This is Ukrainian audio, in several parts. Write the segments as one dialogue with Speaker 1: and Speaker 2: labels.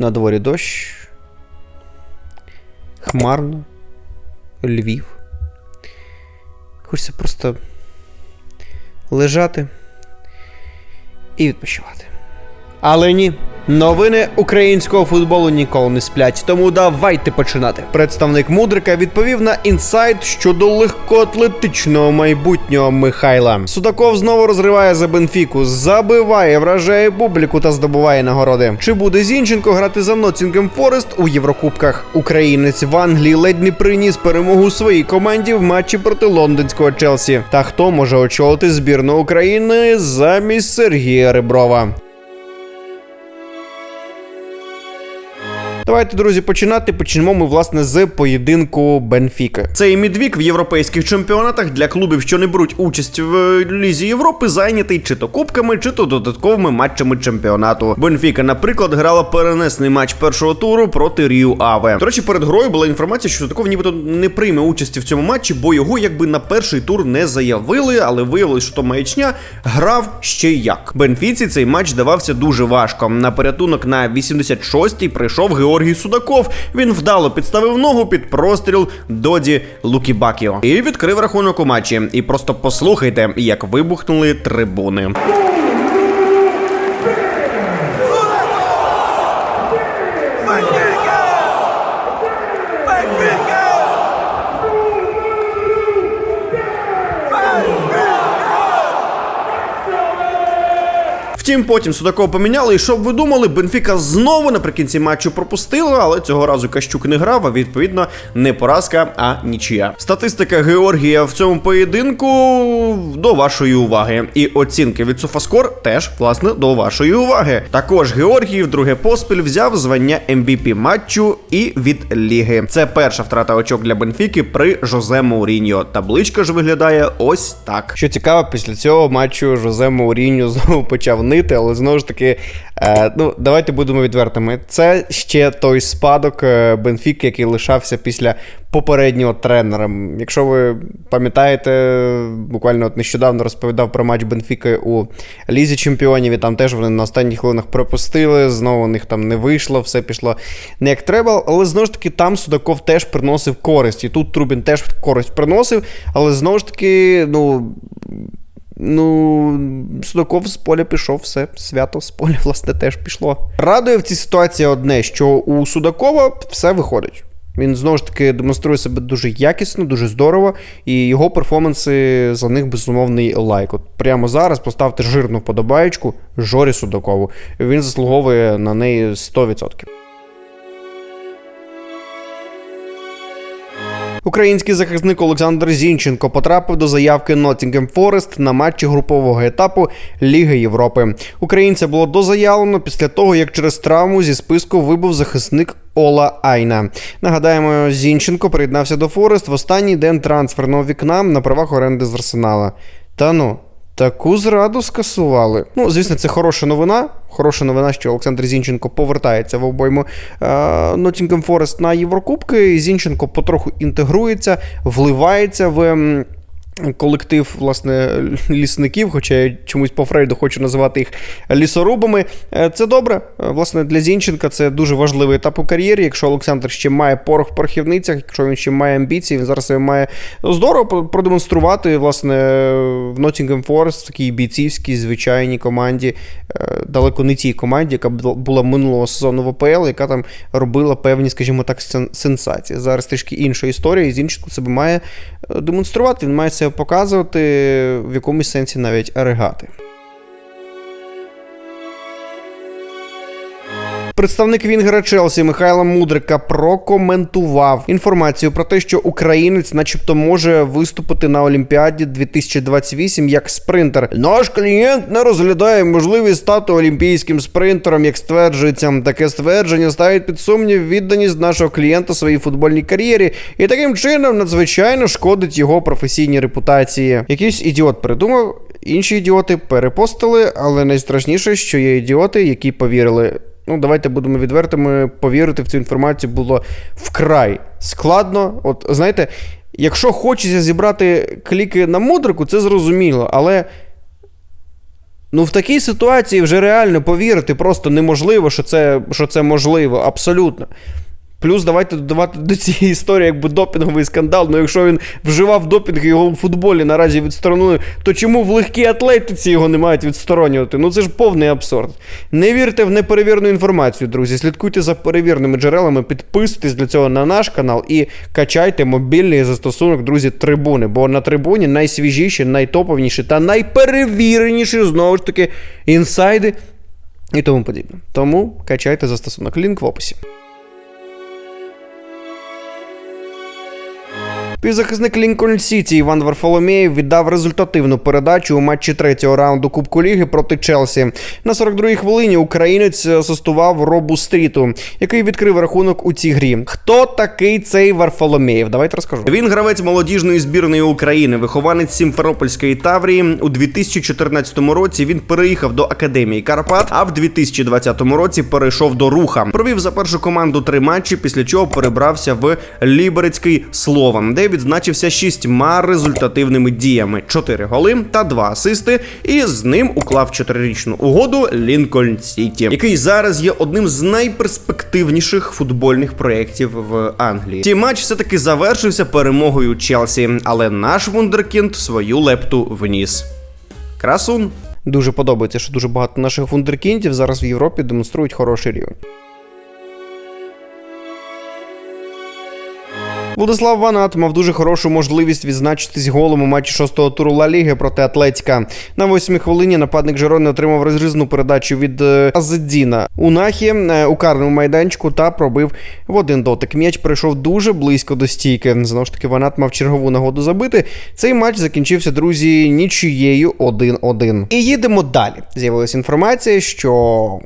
Speaker 1: На дворі дощ. Хмарно. Львів. Хочеться просто лежати і відпочивати. Але ні. Новини українського футболу ніколи не сплять, тому давайте починати. Представник мудрика відповів на інсайт щодо легкоатлетичного майбутнього Михайла. Судаков знову розриває за Бенфіку, забиває, вражає публіку та здобуває нагороди. Чи буде Зінченко грати за Ноттінгем Форест у Єврокубках? Українець в Англії ледь не приніс перемогу своїй команді в матчі проти лондонського Челсі. Та хто може очолити збірну України замість Сергія Реброва? Давайте, друзі, починати. Почнемо ми власне з поєдинку Бенфіки. Цей мідвік в європейських чемпіонатах для клубів, що не беруть участь в Лізі Європи, зайнятий чи то кубками, чи то додатковими матчами чемпіонату. Бенфіка, наприклад, грала перенесений матч першого туру проти Ріу Аве. До речі, перед грою була інформація, що Судаков нібито не прийме участі в цьому матчі, бо його якби на перший тур не заявили, але виявилось, що то маячня грав ще як. Бенфіці цей матч давався дуже важко. На порятунок на 86-й прийшов Георгій Судаков. Він вдало підставив ногу під простріл Доді Лукібакіо і відкрив рахунок у матчі. І просто послухайте, як вибухнули трибуни. Втім, потім Судакова поміняли, і що б ви думали, Бенфіка знову наприкінці матчу пропустила, але цього разу Кащук не грав, а відповідно не поразка, а нічия. Статистика Георгія в цьому поєдинку до вашої уваги. І оцінки від Софаскор теж, власне, до вашої уваги. Також Георгій вдруге поспіль взяв звання MVP матчу і від ліги. Це перша втрата очок для Бенфіки при Жозе Мауріньо. Табличка ж виглядає ось так. Що цікаво, після цього матчу Жозе Мауріньо знову почав нити, але знову ж таки, е, ну давайте будемо відвертими. Це ще той спадок е, Бенфіки, який лишався після попереднього тренера. Якщо ви пам'ятаєте, буквально от нещодавно розповідав про матч Бенфіки у Лізі Чемпіонів, і там теж вони на останніх хвилинах пропустили, знову у них там не вийшло, все пішло не як треба. Але знову ж таки, там Судаков теж приносив користь. І тут Трубін теж користь приносив, але знову ж таки, ну. Ну, Судаков з поля пішов, все, свято з поля, власне, теж пішло. Радує в цій ситуації одне, що у Судакова все виходить. Він знову ж таки демонструє себе дуже якісно, дуже здорово, і його перформанси за них безумовний лайк. От прямо зараз поставте жирну вподобаєчку Жорі Судакову. Він заслуговує на неї 100%. Український захисник Олександр Зінченко потрапив до заявки Nottingham Forest на матчі групового етапу Ліги Європи. Українця було дозаявлено після того, як через травму зі списку вибув захисник Ола Айна. Нагадаємо, Зінченко приєднався до Форест в останній день трансферного вікна на правах оренди з Арсенала. Та ну. Таку зраду скасували. Ну, звісно, це хороша новина. Хороша новина, що Олександр Зінченко повертається в обойму Ноттінгем Форест на Єврокубки. Зінченко потроху інтегрується, вливається в. Колектив власне лісників, хоча я чомусь по Фрейду хочу називати їх лісорубами. Е, Це добре. Е, Власне, для Зінченка це дуже важливий етап у кар'єрі. Якщо Олександр ще має порох в порохівницях, якщо він ще має амбіції, він зараз себе має здорово продемонструвати власне в Nottingham Forest, такій бійцівській, звичайній команді, е, далеко не тій команді, яка бу- була минулого сезону в АПЛ, яка там робила певні, скажімо так, сенсації. Зараз трішки інша історія, і Зінченко себе має демонструвати, він має себе показувати в якомусь сенсі навіть регати. Представник Вінгера Челсі Михайла Мудрика прокоментував інформацію про те, що українець, начебто, може виступити на Олімпіаді 2028 як спринтер. Наш клієнт не розглядає можливість стати олімпійським спринтером, як стверджується. Таке ствердження ставить під сумнів відданість нашого клієнта своїй футбольній кар'єрі, і таким чином надзвичайно шкодить його професійній репутації. Якийсь ідіот придумав. Інші ідіоти перепостили, але найстрашніше, що є ідіоти, які повірили. Ну, давайте будемо відвертими. Повірити в цю інформацію було вкрай складно. От знаєте, якщо хочеться зібрати кліки на мудрику, це зрозуміло, але Ну, в такій ситуації вже реально повірити просто неможливо, що це, що це можливо, абсолютно. Плюс давайте додавати до цієї історії якби допінговий скандал. Ну якщо він вживав допінг його в футболі наразі відсторонили, то чому в легкій атлетиці його не мають відсторонювати? Ну це ж повний абсурд. Не вірте в неперевірну інформацію, друзі. Слідкуйте за перевірними джерелами, підписуйтесь для цього на наш канал і качайте мобільний застосунок, друзі, трибуни. Бо на трибуні найсвіжіші, найтоповніші та найперевіреніші знову ж таки інсайди і тому подібне. Тому качайте застосунок. Лінк в описі. Півзахисник Лінкольн Сіті Іван Варфоломєєв віддав результативну передачу у матчі третього раунду Кубку Ліги проти Челсі. На 42-й хвилині українець асистував Робу Стріту, який відкрив рахунок у цій грі. Хто такий цей Варфоломєєв? Давайте розкажу. Він гравець молодіжної збірної України, вихованець Сімферопольської Таврії. У 2014 році він переїхав до академії Карпат, а в 2020 році перейшов до Руха. Провів за першу команду три матчі, після чого перебрався в Ліберецький Слован, де відзначився шістьма результативними діями: чотири голи та два асисти. І з ним уклав чотирирічну угоду Лінкольн Сіті, який зараз є одним з найперспективніших футбольних проєктів в Англії. Ці матч все таки завершився перемогою Челсі, але наш вундеркінд свою лепту вніс. Красун. Дуже подобається, що дуже багато наших вундеркіндів зараз в Європі демонструють хороший рівень. Владислав Ванат мав дуже хорошу можливість відзначитись голом у матчі шостого туру Ла Ліги проти Атлетіка. На восьмій хвилині нападник Жерони отримав розрізну передачу від е, Азеддіна Унахі е, у карному майданчику та пробив в один дотик. М'яч прийшов дуже близько до стійки. Знову ж таки, Ванат мав чергову нагоду забити. Цей матч закінчився, друзі, нічією 1-1. І їдемо далі. З'явилася інформація, що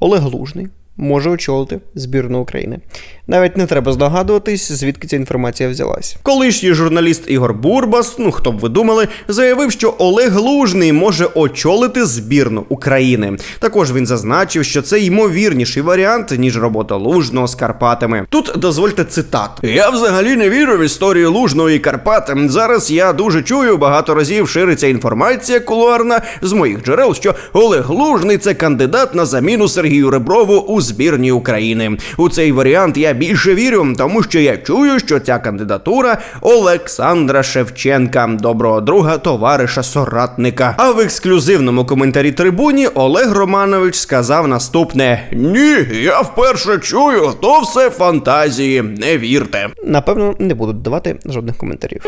Speaker 1: Олег Лужний може очолити збірну України. Навіть не треба здогадуватись, звідки ця інформація взялась. Колишній журналіст Ігор Бурбас, ну хто б ви думали, заявив, що Олег Лужний може очолити збірну України. Також він зазначив, що це ймовірніший варіант ніж робота Лужного з Карпатами. Тут дозвольте цитату: я взагалі не вірю в історію Лужного і Карпат. Зараз я дуже чую багато разів шириться інформація кулуарна з моїх джерел, що Олег Лужний це кандидат на заміну Сергію Реброву у збірні України. У цей варіант я більше вірю, тому що я чую, що ця кандидатура Олександра Шевченка, доброго друга, товариша, соратника. А в ексклюзивному коментарі трибуні Олег Романович сказав наступне: Ні, я вперше чую, то все фантазії, не вірте. Напевно, не буду давати жодних коментарів.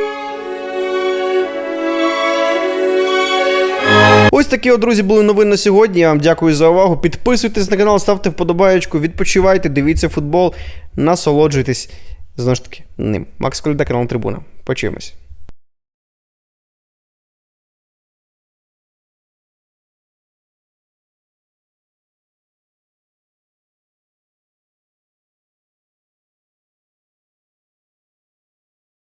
Speaker 1: Ось такі, от, друзі, були новини на сьогодні. Я вам дякую за увагу. Підписуйтесь на канал, ставте вподобаєчку, відпочивайте, дивіться футбол, насолоджуйтесь знову ж таки ним. Макс Коляда, канал Трибуна. Почуємось.